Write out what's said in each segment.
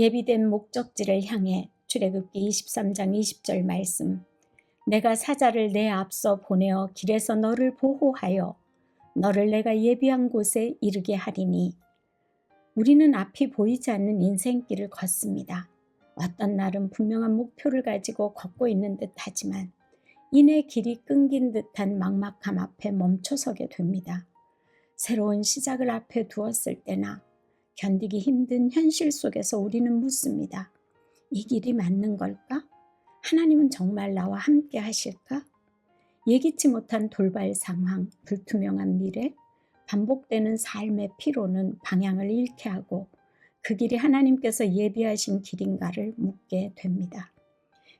예비된 목적지를 향해 출애굽기 23장 20절 말씀 내가 사자를 내 앞서 보내어 길에서 너를 보호하여 너를 내가 예비한 곳에 이르게 하리니 우리는 앞이 보이지 않는 인생길을 걷습니다. 어떤 날은 분명한 목표를 가지고 걷고 있는 듯 하지만 이내 길이 끊긴 듯한 막막함 앞에 멈춰서게 됩니다. 새로운 시작을 앞에 두었을 때나 견디기 힘든 현실 속에서 우리는 묻습니다. 이 길이 맞는 걸까? 하나님은 정말 나와 함께 하실까? 예기치 못한 돌발 상황, 불투명한 미래, 반복되는 삶의 피로는 방향을 잃게 하고 그 길이 하나님께서 예비하신 길인가를 묻게 됩니다.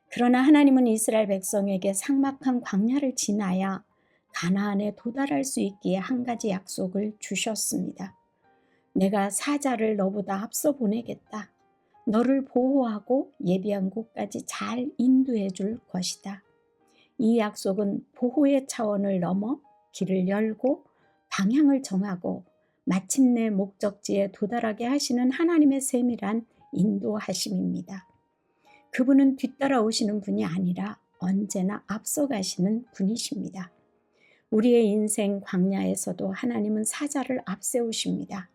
그러나 하나님은 이스라엘 백성에게 삭막한 광야를 지나야 가나안에 도달할 수 있기에 한 가지 약속을 주셨습니다. 내가 사자를 너보다 앞서 보내겠다. 너를 보호하고 예비한 곳까지 잘 인도해 줄 것이다. 이 약속은 보호의 차원을 넘어 길을 열고 방향을 정하고 마침내 목적지에 도달하게 하시는 하나님의 세밀한 인도하심입니다. 그분은 뒤따라오시는 분이 아니라 언제나 앞서가시는 분이십니다. 우리의 인생 광야에서도 하나님은 사자를 앞세우십니다.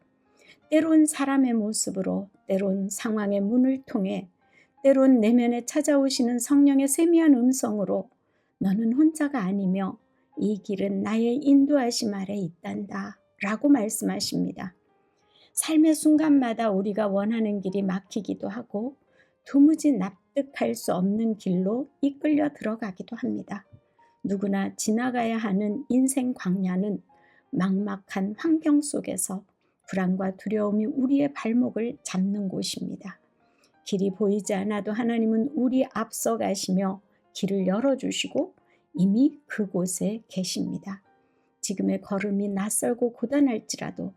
때론 사람의 모습으로, 때론 상황의 문을 통해, 때론 내면에 찾아오시는 성령의 세미한 음성으로 너는 혼자가 아니며 이 길은 나의 인도하심 아래 있단다. 라고 말씀하십니다. 삶의 순간마다 우리가 원하는 길이 막히기도 하고 도무지 납득할 수 없는 길로 이끌려 들어가기도 합니다. 누구나 지나가야 하는 인생 광야는 막막한 환경 속에서 불안과 두려움이 우리의 발목을 잡는 곳입니다. 길이 보이지 않아도 하나님은 우리 앞서 가시며 길을 열어주시고 이미 그곳에 계십니다. 지금의 걸음이 낯설고 고단할지라도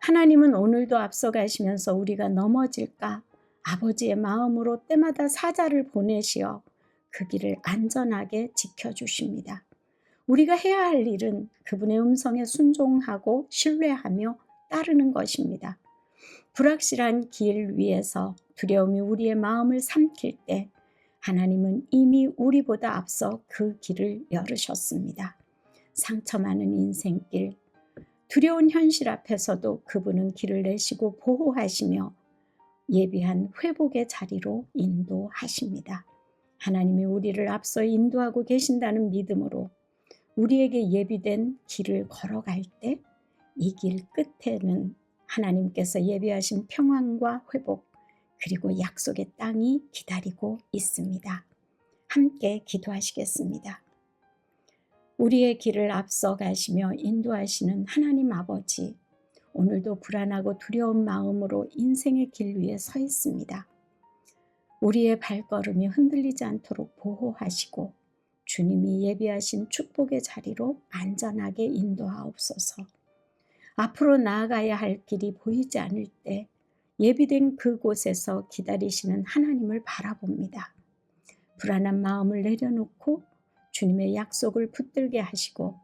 하나님은 오늘도 앞서 가시면서 우리가 넘어질까 아버지의 마음으로 때마다 사자를 보내시어 그 길을 안전하게 지켜주십니다. 우리가 해야 할 일은 그분의 음성에 순종하고 신뢰하며 따르는 것입니다. 불확실한 길 위에서 두려움이 우리의 마음을 삼킬 때 하나님은 이미 우리보다 앞서 그 길을 열으셨습니다. 상처 많은 인생길, 두려운 현실 앞에서도 그분은 길을 내시고 보호하시며 예비한 회복의 자리로 인도하십니다. 하나님이 우리를 앞서 인도하고 계신다는 믿음으로 우리에게 예비된 길을 걸어갈 때 이 길 끝에는 하나님께서 예비하신 평안과 회복 그리고 약속의 땅이 기다리고 있습니다. 함께 기도하시겠습니다. 우리의 길을 앞서 가시며 인도하시는 하나님 아버지, 오늘도 불안하고 두려운 마음으로 인생의 길 위에 서 있습니다. 우리의 발걸음이 흔들리지 않도록 보호하시고 주님이 예비하신 축복의 자리로 안전하게 인도하옵소서. 앞으로 나아가야 할 길이 보이지 않을 때 예비된 그곳에서 기다리시는 하나님을 바라봅니다. 불안한 마음을 내려놓고 주님의 약속을 붙들게 하시고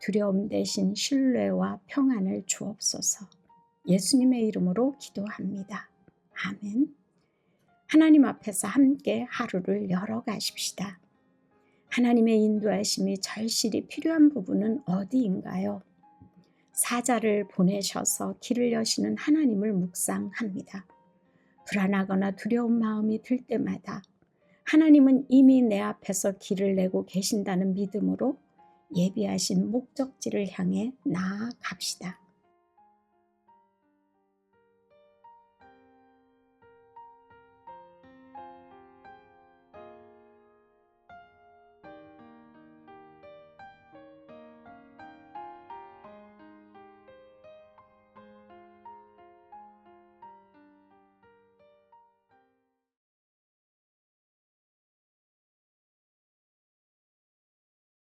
두려움 대신 신뢰와 평안을 주옵소서. 예수님의 이름으로 기도합니다. 아멘. 하나님 앞에서 함께 하루를 열어가십시다. 하나님의 인도하심이 절실히 필요한 부분은 어디인가요? 사자를 보내셔서 길을 여시는 하나님을 묵상합니다. 불안하거나 두려운 마음이 들 때마다 하나님은 이미 내 앞에서 길을 내고 계신다는 믿음으로 예비하신 목적지를 향해 나아갑시다.